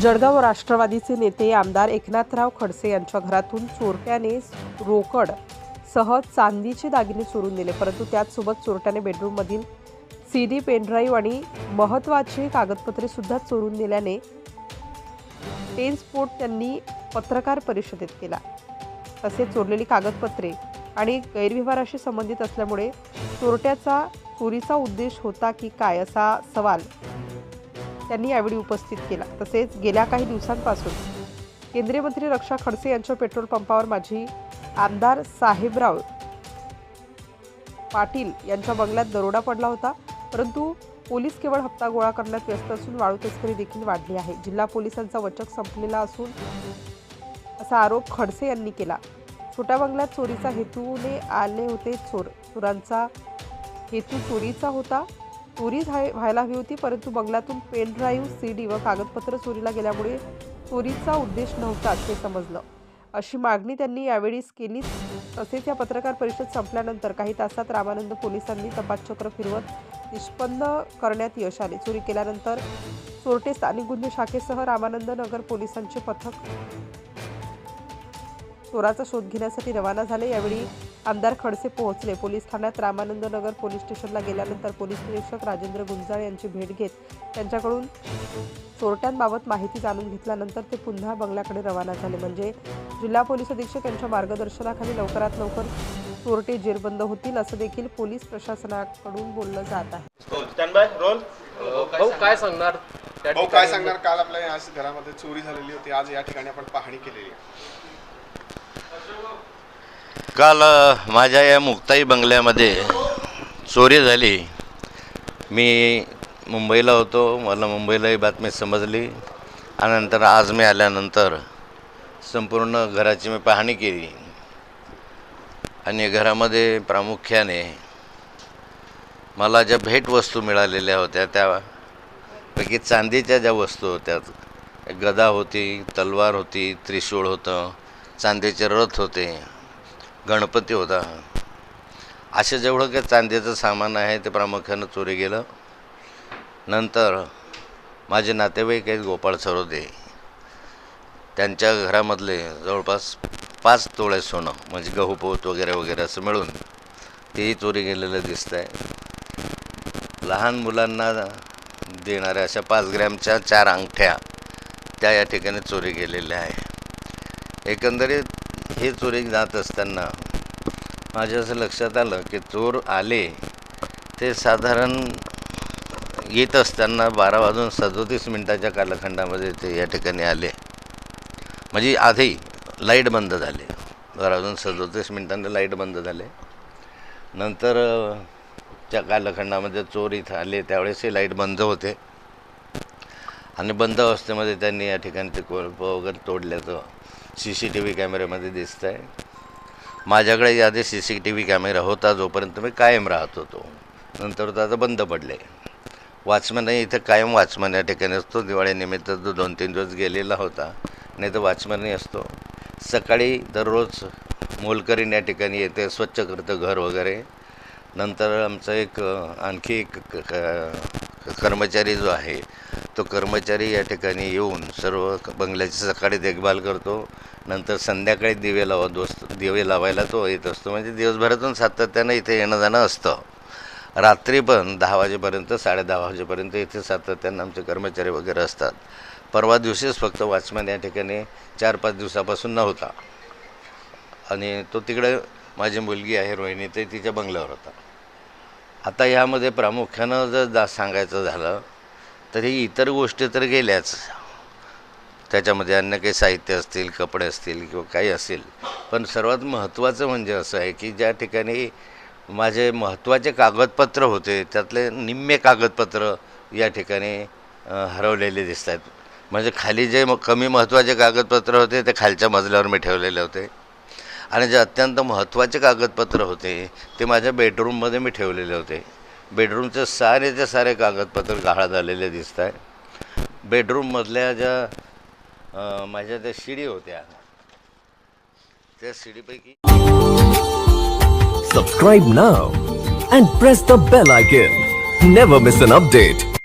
जळगाव राष्ट्रवादीचे नेते आमदार एकनाथराव खडसे यांच्या घरातून चोरट्याने रोकड सह चांदीचे दागिने चोरून नेले परंतु त्याचसोबत चोरट्याने बेडरूममधील सी डी पेनड्राईव्ह आणि महत्त्वाची कागदपत्रे सुद्धा चोरून नेल्याने टेनस्फोट त्यांनी पत्रकार परिषदेत केला. तसेच चोरलेली कागदपत्रे आणि गैरव्यवहाराशी संबंधित असल्यामुळे चोरट्याचा चोरीचा उद्देश होता की काय असा सवाल त्यांनी यावेळी उपस्थित केला. तसेच गेल्या काही दिवसांपासून केंद्रीय मंत्री रक्षा खडसे यांच्या पेट्रोल पंपावर माजी आमदार साहेबराव पाटील यांच्या बंगल्यात दरोडा पडला होता. परंतु पोलीस केवळ हप्ता गोळा करण्यात व्यस्त असून वाळू तस्करी देखील वाढली आहे. जिल्हा पोलिसांचा वचक संपलेला असून असा आरोप खडसे यांनी केला. छोट्या बंगल्यात चोरीचा हेतूने आले होते चोर. चोरांचा हेतू चोरीचा होता. चोरी व्हायला हवी होती परंतु बंगल्यातून पेन ड्राईव्ह सी डी व कागदपत्र चोरीला गेल्यामुळे चोरीचा उद्देश नव्हताच हे समजलं. अशी मागणी त्यांनी यावेळीच केली. तसेच या पत्रकार परिषद संपल्यानंतर काही तासात रामानंद पोलिसांनी तपासचक्र फिरवत निष्पन्न करण्यात यश आले. चोरी केल्यानंतर चोरटे स्थानिक गुन्हे शाखेसह रामानंद नगर पोलिसांचे पथक चोराचा शोध घेण्यासाठी रवाना झाले. यावेळी आमदार खडसे पोहोचले. पोलीस ठाण्यात रामानंद नगर पोलीस स्टेशनला गेल्यानंतर पोलीस निरीक्षक राजेंद्र गुंजाळ यांची भेट घेत त्यांच्याकडून चोरट्यांबाबत माहिती जाणून घेतल्यानंतर ते पुन्हा बंगल्याकडे रवाना झाले. म्हणजे जिल्हा पोलीस अधीक्षक यांच्या मार्गदर्शनाखाली लवकरात लवकर चोरटे जेरबंद होतील असं देखील पोलीस प्रशासनाकडून बोललं जात आहे. काय सांगणार? भाऊ काय सांगणार? काल आपल्या घरामध्ये चोरी झालेली होती. आज या ठिकाणी आपण पाहणी केलेली आहे. काल माझ्या या मुक्ताई बंगल्यामध्ये चोरी झाली. मी मुंबईला होतो मला मुंबईला ही बातमी समजली आणि नंतर आज मी आल्यानंतर संपूर्ण घराची मी पाहणी केली. आणि घरामध्ये प्रामुख्याने मला ज्या भेटवस्तू मिळालेल्या होत्या त्यापैकी चांदीच्या ज्या वस्तू होत्या गदा होती तलवार होती त्रिशूळ होतं चांदीचे रथ होते गणपती होता. असे जेवढं काही चांदीचं सामान आहे ते प्रामुख्यानं चोरी गेलं. नंतर माझे नातेवाईक आहेत गोपाळ सरोदे. त्यांच्या घरामधले जवळपास पाच तोळे सोनं म्हणजे गहू पोत वगैरे वगैरे असं मिळून तेही चोरी गेलेलं दिसतं आहे लहान मुलांना देणाऱ्या अशा पाच ग्रॅमच्या चार अंगठ्या त्या या ठिकाणी चोरी गेलेल्या आहे. एकंदरीत हे चोरी जात असताना माझ्या असं लक्षात आलं की चोर आले ते साधारण येत असताना बारा वाजून सदोतीस मिनटाच्या कालखंडामध्ये ते या ठिकाणी आले. म्हणजे आधी लाइट बंद झाले. बारा वाजून सदोतीस मिनटांना लाइट बंद झाले. नंतर त्या कालखंडामध्ये चोर इथं आले त्यावेळेसही लाइट बंद होते. आणि बंद अवस्थेमध्ये त्यांनी या ठिकाणी ते कोळप वगैरे तोडल्याचं सी सी टी व्ही कॅमेऱ्यामध्ये दिसतं आहे माझ्याकडे यादी C C T V camera होता जोपर्यंत मी कायम राहत होतो. नंतर तो आता बंद पडले. वॉचमॅन इथं कायम वॉचमॅन या ठिकाणी असतो. दिवाळीनिमित्त तो दोन तीन दिवस गेलेला होता. नाही तर वॉचमॅनही असतो. सकाळी दररोज मोलकरीण या ठिकाणी येते स्वच्छ करतं घर वगैरे. नंतर आमचं एक आणखी एक क- कर्मचारी जो आहे तो कर्मचारी या ठिकाणी येऊन सर्व बंगल्याची सकाळी देखभाल करतो. नंतर संध्याकाळी दिवे लावत दोस्त दिवे लावायला तो येत असतो. म्हणजे दिवसभरातून सातत्यानं इथे येणं जाणं असतं. रात्री पण दहा वाजेपर्यंत साडे दहा वाजेपर्यंत इथे सातत्यानं आमचे कर्मचारी वगैरे असतात. परवा दिवशीच फक्त वॉचमॅन या ठिकाणी चार पाच दिवसापासून नव्हता. आणि तो तिकडे माझी मुलगी आहे रोहिणी ते तिच्या बंगल्यावर होता. आता यामध्ये प्रामुख्यानं जर जा सांगायचं झालं तर ही इतर गोष्टी तर गेल्याच. त्याच्यामध्ये अन्य काही साहित्य असतील कपडे असतील किंवा काही असेल. पण सर्वात महत्त्वाचं म्हणजे असं आहे की ज्या ठिकाणी माझे महत्त्वाचे कागदपत्र होते त्यातले निम्मे कागदपत्र या ठिकाणी हरवलेले दिसत आहेत म्हणजे खाली जे म- कमी महत्त्वाचे कागदपत्र होते ते खालच्या मजल्यावर मी ठेवलेले होते. आणि जे अत्यंत महत्त्वाचे कागदपत्र होते ते माझ्या बेडरूममध्ये मी ठेवलेले होते. बेडरूमचे सारे ते सारे कागदपत्र गहाळ झालेले दिसत आहे बेडरूममधल्या ज्या माझ्या त्या शिडी होत्या त्या शिडीपैकी subscribe now and press the bell icon never miss an update